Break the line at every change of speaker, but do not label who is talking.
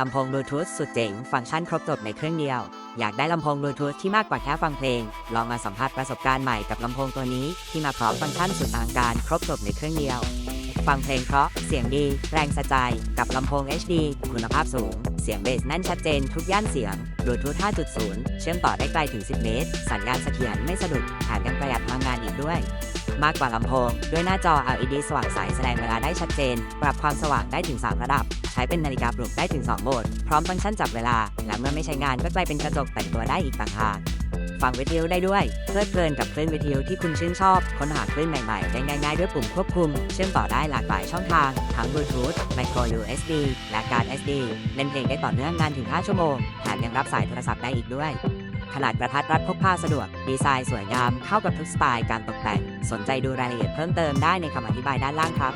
ลำโพงบลูทูธสุดเจ๋งฟังก์ชันครบจบในเครื่องเดียว อยากได้ลำโพงบลูทูธที่มากกว่าแค่ฟังเพลง ลองมาสัมผัสประสบการณ์ใหม่กับลำโพงตัวนี้ที่มาพร้อมฟังก์ชันสุดอลังการครบจบในเครื่องเดียว ฟังเพลงเพราะเสียงดี แรงสะใจ กับลำโพง HD คุณภาพสูง เสียงเบสแน่นชัดเจนทุกย่านเสียงบลูทูธ 5.0 เชื่อมต่อได้ไกลถึง 10 เมตร สัญญาณเสถียรไม่สะดุดแถมยังประหยัดพลังงานอีกด้วย มากกว่าลำโพง ด้วยหน้าจอ LED สว่างใสแสดงเวลาได้ชัดเจน ปรับความสว่างได้ถึง 3 ระดับ ใช้เป็นนาฬิกาปลุกได้ถึง 2 โหมด พร้อมฟังก์ชันจับเวลา และเมื่อไม่ใช้งานก็กลายเป็นกระจกแต่งตัวได้อีกต่างหากฟังวิทยุได้ด้วย เพลิดเพลินกับคลื่นวิทยุที่คุณชื่นชอบ ค้นหาคลื่นใหม่ๆ ได้ง่ายๆ ด้วยปุ่มควบคุม เชื่อมต่อได้หลากหลายช่องทาง ทั้งบลูทูธ micro USB และการ SD เล่นเพลงได้ต่อเนื่องนานถึง 5 ชั่วโมง แถมยังรับสายโทรศัพท์ได้อีกด้วย ขนาดกระทัดรัดพกพาสะดวก ดีไซน์สวยงามเข้ากับทุกสไตล์การตกแต่ง สนใจดูรายละเอียดเพิ่มเติมได้ในคำอธิบายด้านล่างครับ